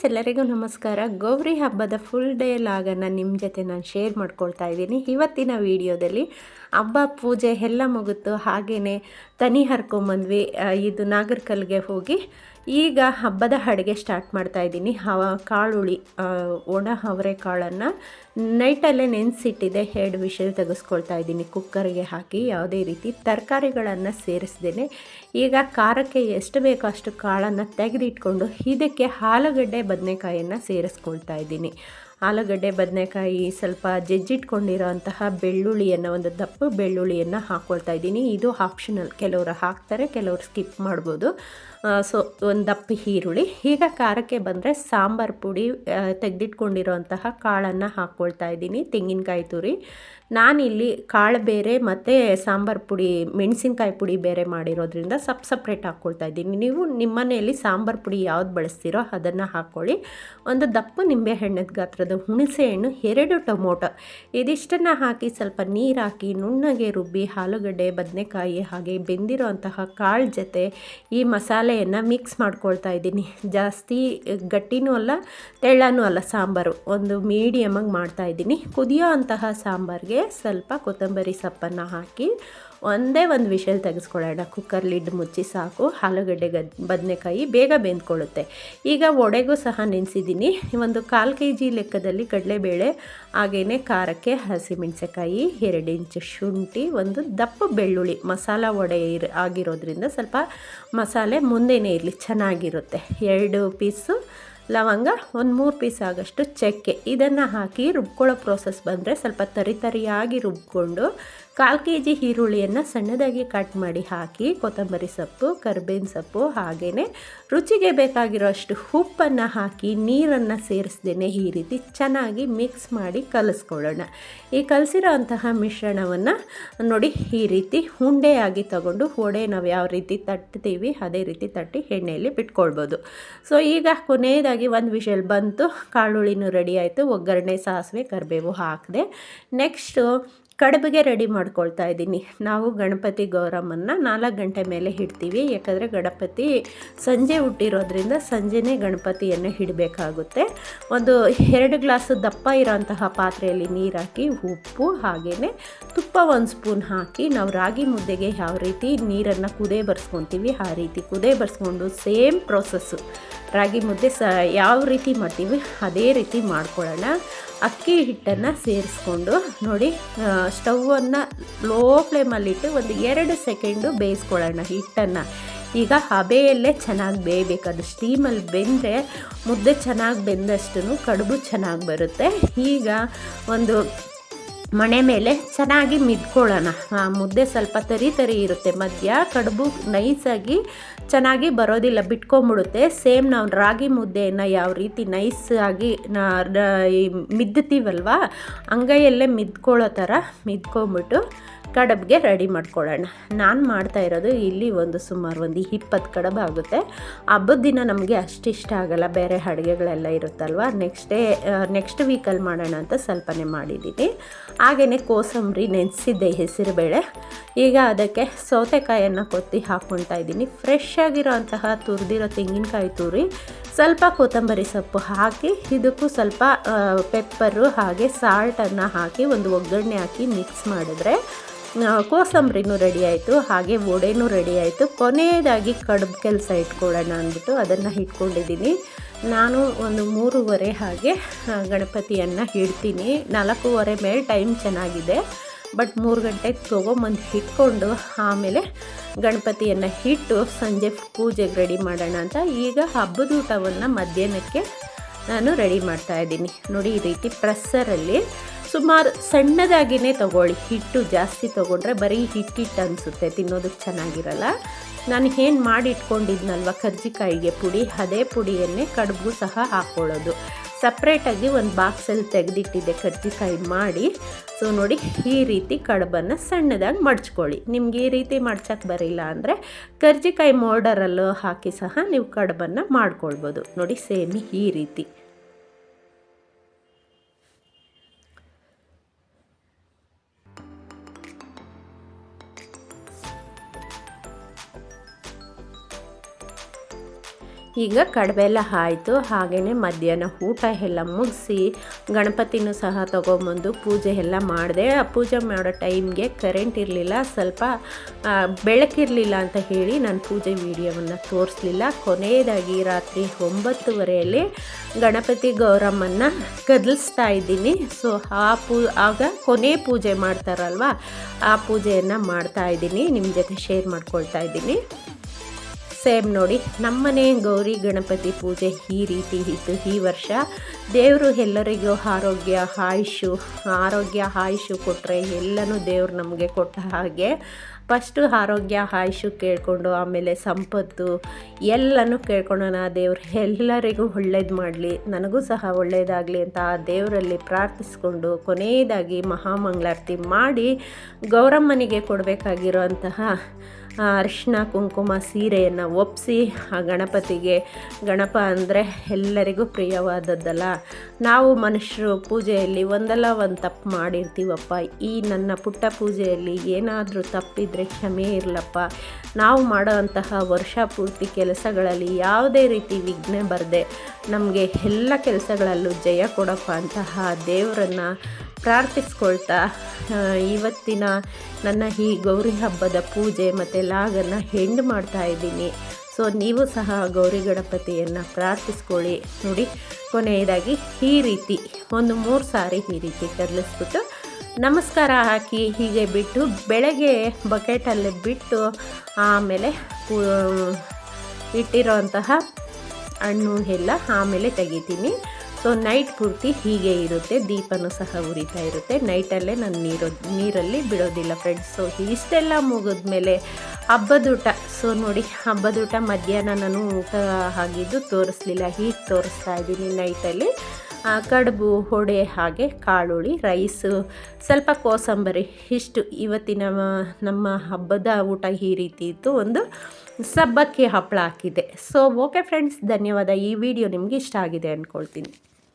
Friends ಎಲ್ಲರಿಗೂ ನಮಸ್ಕಾರ. ಗೌರಿ ಹಬ್ಬದ ಫುಲ್ ಡೇ ಲಾಗನ್ನು ನಿಮ್ಮ ಜೊತೆ ನಾನು ಶೇರ್ ಮಾಡ್ಕೊಳ್ತಾ ಇದ್ದೀನಿ. ಇವತ್ತಿನ ವಿಡಿಯೋದಲ್ಲಿ ಹಬ್ಬ, ಪೂಜೆ ಎಲ್ಲ ಮುಗಿತು. ಹಾಗೆಯೇ ತನಿ ಹರ್ಕೊಂಬಂದ್ವಿ. ಇದು ನಾಗರ್ಕಲ್ಗೆ ಹೋಗಿ ಈಗ ಹಬ್ಬದ ಅಡುಗೆ ಸ್ಟಾರ್ಟ್ ಮಾಡ್ತಾ ಇದ್ದೀನಿ. ಹವ ಕಾಳುಳಿ ಒಣ ಅವರೆ ಕಾಳನ್ನು ನೈಟಲ್ಲೇ ನೆನೆಸಿಟ್ಟಿದೆ ಎರಡು ವಿಷಲ್ ತೆಗೆಸ್ಕೊಳ್ತಾ ಇದ್ದೀನಿ. ಕುಕ್ಕರ್ಗೆ ಹಾಕಿ ಯಾವುದೇ ರೀತಿ ತರಕಾರಿಗಳನ್ನು ಸೇರಿಸ್ದೇನೆ. ಈಗ ಖಾರಕ್ಕೆ ಎಷ್ಟು ಬೇಕೋ ಅಷ್ಟು ಕಾಳನ್ನು ತೆಗೆದಿಟ್ಕೊಂಡು ಇದಕ್ಕೆ ಆಲೂಗಡ್ಡೆ ಬದನೆಕಾಯಿಯನ್ನು ಸೇರಿಸ್ಕೊಳ್ತಾ ಇದ್ದೀನಿ. ಆಲೂಗಡ್ಡೆ, ಬದನೆಕಾಯಿ ಸ್ವಲ್ಪ ಜಜ್ಜಿಟ್ಕೊಂಡಿರೋ ಅಂತಹ ಬೆಳ್ಳುಳ್ಳಿಯನ್ನು, ಒಂದು ದಪ್ಪ ಬೆಳ್ಳುಳ್ಳಿಯನ್ನು ಹಾಕ್ಕೊಳ್ತಾ ಇದ್ದೀನಿ. ಇದು ಆಪ್ಷನಲ್ ಕೆಲವರು ಹಾಕ್ತಾರೆ, ಕೆಲವರು ಸ್ಕಿಪ್ ಮಾಡ್ಬೋದು. ಸೊ, ಒಂದು ದಪ್ಪ ಈರುಳ್ಳಿ, ಈಗ ಖಾರಕ್ಕೆ ಬಂದರೆ ಸಾಂಬಾರು ಪುಡಿ ತೆಗೆದಿಟ್ಕೊಂಡಿರೋಂತಹ ಕಾಳನ್ನು ಹಾಕ್ಕೊಳ್ತಾ ಇದ್ದೀನಿ, ತೆಂಗಿನಕಾಯಿ ತುರಿ. ನಾನಿಲ್ಲಿ ಕಾಳು ಬೇರೆ ಮತ್ತು ಸಾಂಬಾರು ಪುಡಿ, ಮೆಣಸಿನ್ಕಾಯಿ ಪುಡಿ ಬೇರೆ ಮಾಡಿರೋದ್ರಿಂದ ಸಪ್ ಸಪ್ರೇಟ್ ಹಾಕ್ಕೊಳ್ತಾ ಇದ್ದೀನಿ. ನೀವು ನಿಮ್ಮ ಮನೆಯಲ್ಲಿ ಸಾಂಬಾರು ಪುಡಿ ಯಾವ್ದು ಬಳಸ್ತೀರೋ ಅದನ್ನು ಹಾಕ್ಕೊಳ್ಳಿ ಒಂದು ದಪ್ಪ ನಿಂಬೆ ಹಣ್ಣದ ಗಾತ್ರದ ಹುಣಸೆ ಹಣ್ಣು, ಎರಡು ಟೊಮೊಟೊ. ಇದಿಷ್ಟನ್ನು ಹಾಕಿ ಸ್ವಲ್ಪ ನೀರು ಹಾಕಿ, ನುಣ್ಣಗೆ ರುಬ್ಬಿ, ಆಲೂಗಡ್ಡೆ, ಬದನೆಕಾಯಿ ಹಾಗೆ ಬೆಂದಿರೋ ಅಂತಹ ಕಾಳು ಜೊತೆ ಈ ಮಸಾಲೆಯನ್ನು ಮಿಕ್ಸ್ ಮಾಡ್ಕೊಳ್ತಾ ಇದ್ದೀನಿ. ಜಾಸ್ತಿ ಗಟ್ಟಿನೂ ಅಲ್ಲ, ತೆಳ್ಳನೂ ಅಲ್ಲ ಸಾಂಬಾರು. ಒಂದು ಮೀಡಿಯಮಾಗಿ ಮಾಡ್ತಾ ಇದ್ದೀನಿ. ಕುದಿಯೋ ಅಂತಹ ಸಾಂಬಾರಿಗೆ ಸ್ವಲ್ಪ ಕೊತ್ತಂಬರಿ ಸೊಪ್ಪನ್ನು ಹಾಕಿ ಒಂದೇ ಒಂದು ವಿಷಲ್ ತೆಗೆಸ್ಕೊಳ್ಳೋಣ. ಕುಕ್ಕರ್ ಲಿಡ್ ಮುಚ್ಚಿ ಸಾಕು. ಆಲೂಗಡ್ಡೆ ಗದ್, ಬದನೆಕಾಯಿ ಬೇಗ ಬೆಂದ್ಕೊಳ್ಳುತ್ತೆ. ಈಗ ಒಡೆಗೂ ಸಹ ನೆನೆಸಿದ್ದೀನಿ. ಒಂದು ಕಾಲು ಕೆ ಜಿ ಲೆಕ್ಕದಲ್ಲಿ ಕಡಲೆಬೇಳೆ ಹಾಗೇ ಖಾರಕ್ಕೆ ಹಸಿಮೆಣಸೆಕಾಯಿ ಎರಡು ಇಂಚು ಶುಂಠಿ, ಒಂದು ದಪ್ಪ ಬೆಳ್ಳುಳ್ಳಿ. ಮಸಾಲ ವಡೆ ಇರ್, ಆಗಿರೋದ್ರಿಂದ ಸ್ವಲ್ಪ ಮಸಾಲೆ ಮುಂದೆನೇ ಇರಲಿ, ಚೆನ್ನಾಗಿರುತ್ತೆ. ಎರಡು ಪೀಸು ಲವಂಗ, ಒಂದು ಮೂರು ಪೀಸ್ ಆಗೋಷ್ಟು ಚಕ್ಕೆ. ಇದನ್ನು ಹಾಕಿ ರುಬ್ಕೊಳ್ಳೋ ಪ್ರೋಸೆಸ್ ಬಂದರೆ ಸ್ವಲ್ಪ ತರಿತರಿಯಾಗಿ ರುಬ್ಕೊಂಡು ಕಾಲು ಕೆ ಜಿ ಈರುಳ್ಳಿಯನ್ನು ಸಣ್ಣದಾಗಿ ಕಟ್ ಮಾಡಿ ಹಾಕಿ, ಕೊತ್ತಂಬರಿ ಸೊಪ್ಪು, ಕರ್ಬೇವಿನ ಸೊಪ್ಪು ಹಾಗೆಯೇ ರುಚಿಗೆ ಬೇಕಾಗಿರೋ ಅಷ್ಟು ಉಪ್ಪನ್ನು ಹಾಕಿ ನೀರನ್ನು ಸೇರಿಸ್ದೇನೆ ಈ ರೀತಿ ಚೆನ್ನಾಗಿ ಮಿಕ್ಸ್ ಮಾಡಿ ಕಲಿಸ್ಕೊಳ್ಳೋಣ. ಈ ಕಲಸಿರೋ ಅಂತಹ ಮಿಶ್ರಣವನ್ನು ನೋಡಿ ಈ ರೀತಿ ಉಂಡೆಯಾಗಿ ತಗೊಂಡು ಹೊಡೆ ನಾವು ಯಾವ ರೀತಿ ತಟ್ತೀವಿ, ಅದೇ ರೀತಿ ತಟ್ಟಿ ಎಣ್ಣೆಯಲ್ಲಿ ಬಿಟ್ಕೊಳ್ಬೋದು. ಸೊ ಈಗ ಕೊನೆಯದಾಗಿ ಒಂದು ವಿಷಲ್ ಬಂತು ಕಾಳುಳಿನೂ ರೆಡಿ ಆಯಿತು, ಒಗ್ಗರಣೆ, ಸಾಸಿವೆ, ಕರಿಬೇವು ಹಾಕಿದೆ ನೆಕ್ಸ್ಟು ಕಡುಬಿಗೆ ರೆಡಿ ಮಾಡ್ಕೊಳ್ತಾ ಇದ್ದೀನಿ. ನಾವು ಗಣಪತಿ ಗೌರಮ್ಮನ್ನು ನಾಲ್ಕು ಗಂಟೆ ಮೇಲೆ ಇಡ್ತೀವಿ. ಯಾಕಂದರೆ ಗಣಪತಿ ಸಂಜೆ ಹುಟ್ಟಿರೋದ್ರಿಂದ ಸಂಜೆನೇ ಗಣಪತಿಯನ್ನು ಇಡಬೇಕಾಗುತ್ತೆ. ಒಂದು ಎರಡು ಗ್ಲಾಸ್ ದಪ್ಪ ಇರೋಂತಹ ಪಾತ್ರೆಯಲ್ಲಿ ನೀರು ಹಾಕಿ ಉಪ್ಪು ಹಾಗೆಯೇ ತುಪ್ಪ ಒಂದು ಸ್ಪೂನ್ ಹಾಕಿ ನಾವು ರಾಗಿ ಮುದ್ದೆಗೆ ಯಾವ ರೀತಿ ನೀರನ್ನು ಕುದೇ ಬರ್ಸ್ಕೊತೀವಿ, ಆ ರೀತಿ ಕುದೇ ಬರ್ಸ್ಕೊಂಡು ಸೇಮ್ ಪ್ರೊಸೆಸ್ಸು. ರಾಗಿ ಮುದ್ದೆ ಸ ಯಾವ ರೀತಿ ಮಾಡ್ತೀವಿ, ಅದೇ ರೀತಿ ಮಾಡ್ಕೊಳ್ಳೋಣ. ಅಕ್ಕಿ ಹಿಟ್ಟನ್ನು ಸೇರಿಸ್ಕೊಂಡು ನೋಡಿ ಸ್ಟವನ್ನು ಲೋ ಫ್ಲೇಮಲ್ಲಿಟ್ಟು ಒಂದು ಎರಡು ಸೆಕೆಂಡು ಬೇಯಿಸ್ಕೊಳ್ಳೋಣ ಹಿಟ್ಟನ್ನು. ಈಗ ಹಬೆಯಲ್ಲೇ ಚೆನ್ನಾಗಿ ಬೇಯಬೇಕು. ಅದು ಸ್ಟೀಮಲ್ಲಿ ಬೆಂದರೆ ಮುದ್ದೆ ಚೆನ್ನಾಗಿ ಬೆಂದಷ್ಟು ಕಡುಬು ಚೆನ್ನಾಗಿ ಬರುತ್ತೆ. ಈಗ ಒಂದು ಮಣೆ ಮೇಲೆ ಚೆನ್ನಾಗಿ ಮಿದ್ಕೊಳ್ಳೋಣ. ಮುದ್ದೆ ಸ್ವಲ್ಪ ತರಿ ತರಿ ಇರುತ್ತೆ. ಮಧ್ಯ ಕಡುಬು ನೈಸಾಗಿ ಚೆನ್ನಾಗಿ ಬರೋದಿಲ್ಲ, ಬಿಟ್ಕೊಂಬಿಡುತ್ತೆ. ಸೇಮ್ ನಾವು ರಾಗಿ ಮುದ್ದೆಯನ್ನು ಯಾವ ರೀತಿ ನೈಸಾಗಿ ಮಿದ್ದುತ್ತೀವಲ್ವಾ ಅಂಗೈಯಲ್ಲೇ ಮಿದ್ಕೊಳ್ಳೋ ಥರ ಮಿದ್ಕೊಂಬಿಟ್ಟು ಕಡಬ್ಗೆ ರೆಡಿ ಮಾಡ್ಕೊಳ್ಳೋಣ. ನಾನು ಮಾಡ್ತಾ ಇರೋದು ಇಲ್ಲಿ ಒಂದು ಸುಮಾರು ಒಂದು ಇಪ್ಪತ್ತು ಕಡಬ್ ಆಗುತ್ತೆ. ಹಬ್ಬದ ದಿನ ನಮಗೆ ಅಷ್ಟಿಷ್ಟ ಆಗಲ್ಲ, ಬೇರೆ ಅಡುಗೆಗಳೆಲ್ಲ ಇರುತ್ತಲ್ವ? ನೆಕ್ಸ್ಟ್ ಡೇ ನೆಕ್ಸ್ಟ್ ವೀಕಲ್ಲಿ ಮಾಡೋಣ ಅಂತ ಸ್ವಲ್ಪನೇ ಮಾಡಿದ್ದೀನಿ ಹಾಗೆಯೇ ಕೋಸಂಬರಿ ನೆನೆಸಿದ್ದೆ ಹೆಸರುಬೇಳೆ ಈಗ ಅದಕ್ಕೆ ಸೌತೆಕಾಯನ್ನು ಕೊತ್ತಿ ಹಾಕ್ಕೊಳ್ತಾ ಇದ್ದೀನಿ. ಫ್ರೆಶ್ ಆಗಿರೋ ಅಂತಹ ತುರಿದಿರೋ ತೆಂಗಿನಕಾಯಿ ತುರಿ ಸ್ವಲ್ಪ ಕೊತ್ತಂಬರಿ ಸೊಪ್ಪು ಹಾಕಿ, ಇದಕ್ಕೂ ಸ್ವಲ್ಪ ಪೆಪ್ಪರು ಹಾಗೆ ಸಾಲ್ಟನ್ನು ಹಾಕಿ ಒಂದು ಒಗ್ಗರಣೆ ಹಾಕಿ ಮಿಕ್ಸ್ ಮಾಡಿದ್ರೆ ಕೋಸಂಬರಿನೂ ರೆಡಿ ಆಯಿತು, ಹಾಗೆ ವಡೆನೂ ರೆಡಿ ಆಯಿತು. ಕೊನೆಯದಾಗಿ ಕಡುಬು ಕೆಲಸ ಇಟ್ಕೊಳ್ಳೋಣ ಅಂದ್ಬಿಟ್ಟು ಅದನ್ನು ಇಟ್ಕೊಂಡಿದ್ದೀನಿ. ನಾನು ಒಂದು ಮೂರುವರೆ ಹಾಗೆ ಗಣಪತಿಯನ್ನು ಇಡ್ತೀನಿ. ನಾಲ್ಕೂವರೆ ಮೇಲೆ ಟೈಮ್ ಚೆನ್ನಾಗಿದೆ. ಬಟ್ ಮೂರು ಗಂಟೆಗೆ ತೊಗೊಂಬಂದು ಇಟ್ಕೊಂಡು ಆಮೇಲೆ ಗಣಪತಿಯನ್ನು ಇಟ್ಟು ಸಂಜೆ ಪೂಜೆಗೆ ರೆಡಿ ಮಾಡೋಣ ಅಂತ ಈಗ ಹಬ್ಬದ ಊಟವನ್ನು ಮಧ್ಯಾಹ್ನಕ್ಕೆ ನಾನು ರೆಡಿ ಮಾಡ್ತಾ ಇದ್ದೀನಿ. ನೋಡಿ, ಈ ರೀತಿ ಪ್ರೆಸ್ಸರಲ್ಲಿ ಸುಮಾರು ಸಣ್ಣದಾಗಿಯೇ ತಗೊಳ್ಳಿ. ಹಿಟ್ಟು ಜಾಸ್ತಿ ತೊಗೊಂಡ್ರೆ ಬರೀ ಹಿಟ್ಟಿಟ್ಟು ಅನಿಸುತ್ತೆ, ತಿನ್ನೋದಕ್ಕೆ ಚೆನ್ನಾಗಿರಲ್ಲ. ನಾನು ಏನು ಮಾಡಿ ಇಟ್ಕೊಂಡಿದ್ನಲ್ವ ಕರ್ಜಿಕಾಯಿಗೆ ಪುಡಿ, ಅದೇ ಪುಡಿಯನ್ನೇ ಕಡುಬು ಸಹ ಹಾಕ್ಕೊಳ್ಳೋದು ಸಪ್ರೇಟಾಗಿ ಒಂದು ಬಾಕ್ಸಲ್ಲಿ ತೆಗೆದಿಟ್ಟಿದ್ದೆ ಕರ್ಜಿಕಾಯಿ ಮಾಡಿ. ಸೊ ನೋಡಿ, ಈ ರೀತಿ ಕಡುಬನ್ನು ಸಣ್ಣದಾಗಿ ಮಡ್ಚ್ಕೊಳ್ಳಿ. ನಿಮ್ಗೆ ಈ ರೀತಿ ಮಡ್ಚಕ್ಕೆ ಬರಿಲ್ಲ ಅಂದರೆ ಕರ್ಜಿಕಾಯಿ ಮೋಡರಲ್ಲೂ ಹಾಕಿ ಸಹ ನೀವು ಕಡುಬನ್ನು ಮಾಡ್ಕೊಳ್ಬೋದು. ನೋಡಿ, ಸೇಮ್ ಈ ರೀತಿ. ಈಗ ಕಡಿಮೆ ಎಲ್ಲ ಆಯಿತು ಹಾಗೆಯೇ ಮಧ್ಯಾಹ್ನ ಊಟ ಎಲ್ಲ ಮುಗಿಸಿ ಗಣಪತಿನೂ ಸಹ ತೊಗೊಂಬಂದು ಪೂಜೆ ಎಲ್ಲ ಮಾಡಿದೆ. ಆ ಪೂಜೆ ಮಾಡೋ ಟೈಮ್ಗೆ ಕರೆಂಟ್ ಇರಲಿಲ್ಲ. ಸ್ವಲ್ಪ ಬೆಳಕಿರಲಿಲ್ಲ ಅಂತ ಹೇಳಿ ನಾನು ಪೂಜೆ ವಿಡಿಯೋವನ್ನು ತೋರಿಸ್ಲಿಲ್ಲ. ಕೊನೆಯದಾಗಿ ರಾತ್ರಿ ಒಂಬತ್ತುವರೆಯಲ್ಲಿ ಗಣಪತಿ ಗೌರಮ್ಮನ್ನು ಕದಲಿಸ್ತಾ ಇದ್ದೀನಿ. ಸೊ ಆ ಪೂ, ಆಗ ಕೊನೆ ಪೂಜೆ ಮಾಡ್ತಾರಲ್ವ? ಆ ಪೂಜೆಯನ್ನು ಮಾಡ್ತಾ ಇದ್ದೀನಿ. ನಿಮ್ಮ ಜೊತೆ ಶೇರ್ ಮಾಡ್ಕೊಳ್ತಾ ಇದ್ದೀನಿ. ಸೇಮ್ ನೋಡಿ, ನಮ್ಮನೆ ಗೌರಿ ಗಣಪತಿ ಪೂಜೆ ಈ ರೀತಿ ಇತ್ತು ಈ ವರ್ಷ. ದೇವರು ಎಲ್ಲರಿಗೂ ಆರೋಗ್ಯ ಆಯುಷು ಆರೋಗ್ಯ ಆಯುಷು ಕೊಟ್ಟರೆ ಎಲ್ಲನೂ ದೇವ್ರು ನಮಗೆ ಕೊಟ್ಟ ಹಾಗೆ. ಫಸ್ಟು ಆರೋಗ್ಯ ಆಯುಷು ಕೇಳಿಕೊಂಡು, ಆಮೇಲೆ ಸಂಪತ್ತು ಎಲ್ಲನೂ ಕೇಳ್ಕೊಳ್ಳೋಣ ದೇವ್ರು ಎಲ್ಲರಿಗೂ ಒಳ್ಳೇದು ಮಾಡಲಿ, ನನಗೂ ಸಹ ಒಳ್ಳೆಯದಾಗಲಿ ಅಂತ ಆ ದೇವರಲ್ಲಿ ಪ್ರಾರ್ಥಿಸ್ಕೊಂಡು ಕೊನೆಯದಾಗಿ ಮಹಾಮಂಗಳಾರತಿ ಮಾಡಿ ಗೌರಮ್ಮನಿಗೆ ಕೊಡಬೇಕಾಗಿರುವಂತಹ ಅರಿಶಿನ ಕುಂಕುಮ, ಸೀರೆಯನ್ನು ಒಪ್ಪಿಸಿ ಆ ಗಣಪತಿಗೆ. ಗಣಪ ಅಂದರೆ ಎಲ್ಲರಿಗೂ ಪ್ರಿಯವಾದದ್ದಲ್ಲ. ನಾವು ಮನುಷ್ಯರು ಪೂಜೆಯಲ್ಲಿ ಒಂದಲ್ಲ ಒಂದು ತಪ್ಪು ಮಾಡಿರ್ತೀವಪ್ಪ. ಈ ನನ್ನ ಪುಟ್ಟ ಪೂಜೆಯಲ್ಲಿ ಏನಾದರೂ ತಪ್ಪಿದರೆ ಕ್ಷಮೆ ಇರಲಪ್ಪ. ನಾವು ಮಾಡುವಂತಹ ವರ್ಷ ಪೂರ್ತಿ ಕೆಲಸಗಳಲ್ಲಿ ಯಾವುದೇ ರೀತಿ ವಿಘ್ನ ಬರದೆ ನಮಗೆ ಎಲ್ಲ ಕೆಲಸಗಳಲ್ಲೂ ಜಯ ಕೊಡಪ್ಪ ಅಂತಹ ದೇವರನ್ನು ಪ್ರಾರ್ಥಿಸ್ಕೊಳ್ತಾ ಇವತ್ತಿನ ನನ್ನ ಈ ಗೌರಿ ಹಬ್ಬದ ಪೂಜೆ ಮತ್ತು ಲಾಗನ್ನು ಹೆಂಡ್ ಮಾಡ್ತಾ ಇದ್ದೀನಿ. ಸೊ ನೀವು ಸಹ ಗೌರಿ ಗಣಪತಿಯನ್ನು ಪ್ರಾರ್ಥಿಸ್ಕೊಳ್ಳಿ. ನೋಡಿ, ಕೊನೆಯದಾಗಿ ಈ ರೀತಿ ಒಂದು ಮೂರು ಸಾರಿ ಈ ರೀತಿ ಕದಲಿಸ್ಬಿಟ್ಟು ನಮಸ್ಕಾರ ಹಾಕಿ ಹೀಗೆ ಬಿಟ್ಟು ಬೆಳಗ್ಗೆ ಬಕೆಟಲ್ಲಿ ಬಿಟ್ಟು ಆಮೇಲೆ ಪೂ- ಇಟ್ಟಿರೋಂತಹ ಹಣ್ಣು ಎಲ್ಲ ಆಮೇಲೆ ತೆಗಿತೀನಿ. ಸೊ ನೈಟ್ ಪೂರ್ತಿ ಹೀಗೆ ಇರುತ್ತೆ. ದೀಪನೂ ಸಹ ಉರಿತಾ ಇರುತ್ತೆ. ನೈಟಲ್ಲೇ ನಾನು ನೀರು, ನೀರಲ್ಲಿ ಬಿಡೋದಿಲ್ಲ ಫ್ರೆಂಡ್ಸ್ ಸೊ ಇಷ್ಟೆಲ್ಲ ಮುಗಿದ್ಮೇಲೆ ಹಬ್ಬದೂಟ. ಸೊ ನೋಡಿ, ಹಬ್ಬದೂಟ ಮಧ್ಯಾಹ್ನ ನಾನು ಊಟ ಆಗಿದ್ದು ತೋರಿಸ್ಲಿಲ್ಲ. ಹೀಗೆ ತೋರಿಸ್ತಾ ಇದ್ದೀನಿ ನೈಟಲ್ಲಿ ಕಡುಬು, ಹೊಡೆ ಹಾಗೆ, ಕಾಳುಳಿ ರೈಸು ಸ್ವಲ್ಪ ಕೋಸಂಬರಿ. ಇಷ್ಟು ಇವತ್ತಿನ ನಮ್ಮ ಹಬ್ಬದ ಊಟ ಈ ರೀತಿ ಇತ್ತು. ಒಂದು ಸಬ್ಬಕ್ಕಿ ಹಪ್ಪಳ ಹಾಕಿದೆ ಸೊ ಓಕೆ ಫ್ರೆಂಡ್ಸ್ ಧನ್ಯವಾದ. ಈ ವಿಡಿಯೋ ನಿಮಗೆ ಇಷ್ಟ ಆಗಿದೆ ಅಂದ್ಕೊಳ್ತೀನಿ.